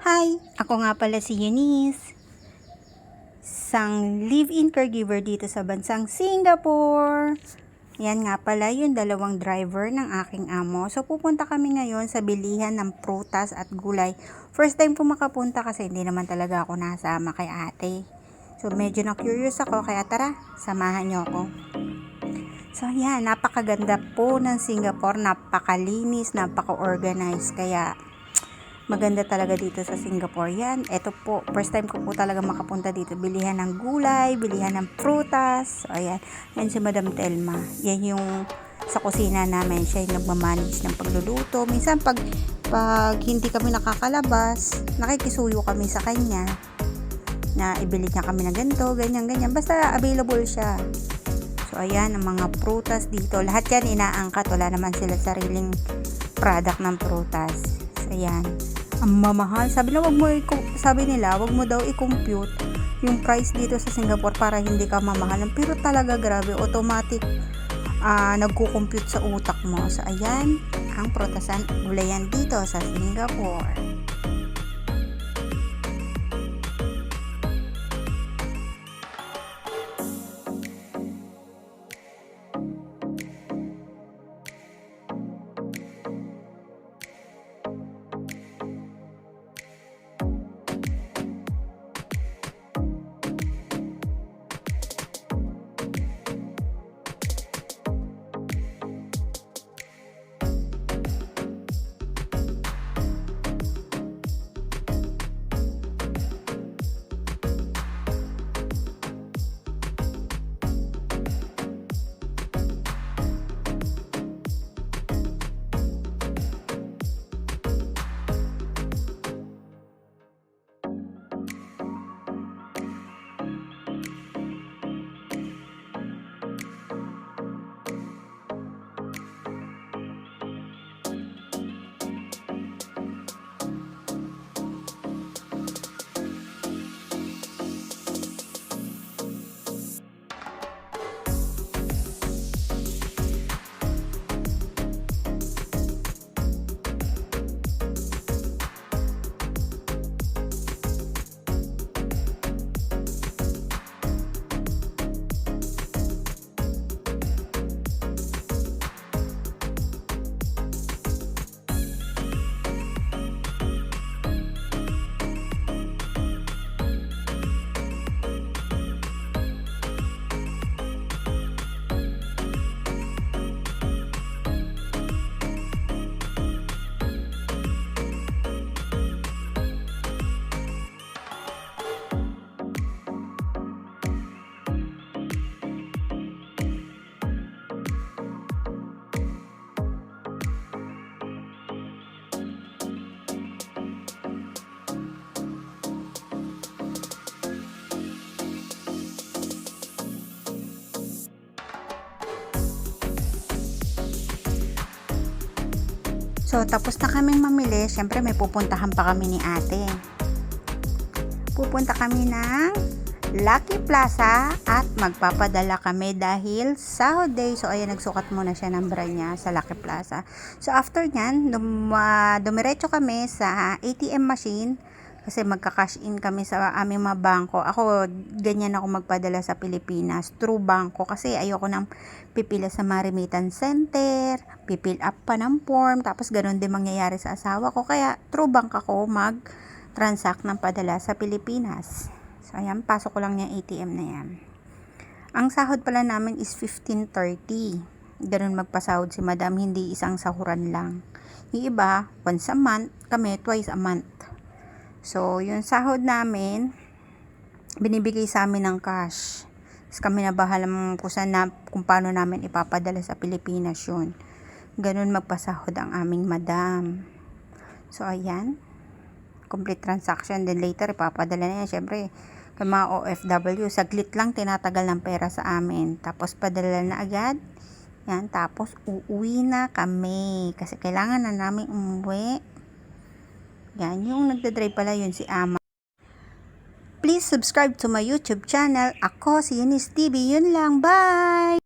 Hi, ako nga pala si Eunice. Isang live-in caregiver dito sa bansang Singapore. Yan nga pala yung dalawang driver ng aking amo. So pupunta kami ngayon sa bilihan ng prutas at gulay. First time po makapunta kasi hindi naman talaga ako nasama kay ate. So medyo na-curious ako kaya tara, samahan niyo ako. So yan, napakaganda po ng Singapore, napakalinis, napaka-organized. Kaya maganda talaga dito sa Singapore. Yan, eto po, first time ko po talaga makapunta dito. Bilihan ng gulay, bilihan ng prutas. So ayan, yan si Madam Telma. Yan yung sa kusina namin, siya yung nagmamanage ng pagluluto. Minsan pag, pag hindi kami nakakalabas, nakikisuyo kami sa kanya na ibili niya kami ng ganito, ganyan, ganyan. Basta available siya. So, ayan, ang mga prutas dito. Lahat yan inaangkat. Wala naman sila sariling product ng prutas. So, ayan. Ang mamahal. Sabi na, wag mo, sabi nila, wag mo daw i-compute yung price dito sa Singapore para hindi ka mamahalan. Pero talaga, grabe, automatic ah nagko-compute sa utak mo. So, ayan, ang prutasan gulayan dito sa Singapore. So, tapos na kaming mamili. Siyempre, may pupuntahan pa kami ni ate. Pupunta kami ng Lucky Plaza at magpapadala kami dahil sahod day. So, ayan, nagsukat muna siya ng bra niya sa Lucky Plaza. So, after nyan, dum, uh, dumiretso kami sa ATM machine kasi magka-cash in kami sa aming mga bangko. Ako, ganyan ako magpadala sa Pilipinas. True bangko kasi ayoko nang pipila sa mga remittance center, pipil up pa ng form, tapos ganun din mangyayari sa asawa ko. Kaya true bank ako mag-transact ng padala sa Pilipinas. So, ayan, pasok ko lang yung ATM na yan. Ang sahod pala namin is 15.30. Ganun magpasahod si madam, hindi isang sahuran lang. Yung iba, once a month, kami twice a month. So, yung sahod namin, binibigay sa amin ng cash. Tapos kami na bahala kung, saan na, kung paano namin ipapadala sa Pilipinas yun. Ganun magpasahod ang aming madam. So, ayan. Complete transaction. Then later, ipapadala na yan. Siyempre, kay mga OFW, saglit lang tinatagal ng pera sa amin. Tapos, padala na agad. Yan. Tapos, uuwi na kami. Kasi kailangan na namin umuwi. Yan, yung nagdadrive pala yun si Ama. Please subscribe to my YouTube channel. Ako si Eunice TV. Yun lang. Bye!